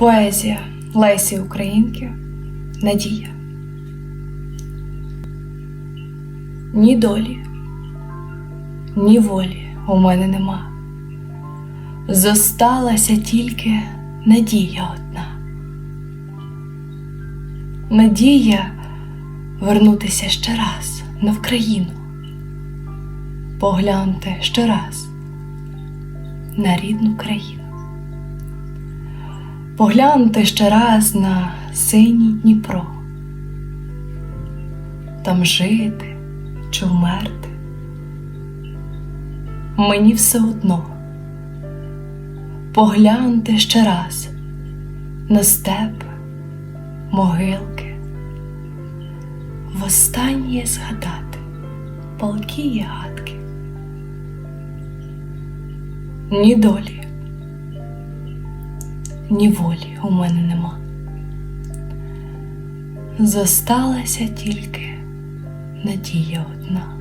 Поезія Лесі Українки Надія. Ні долі, ні волі у мене нема. Зосталася тільки надія одна. Надія вернутися ще раз на Вкраїну. Погляньте ще раз на рідну країну. Погляньте ще раз на синій Дніпро. Там жити чи вмерти. Мені все одно. Погляньте ще раз на степ, могилки. Востаннє згадати палки і гадки. Ні долі, ні волі у мене нема. Зосталася тільки надія одна.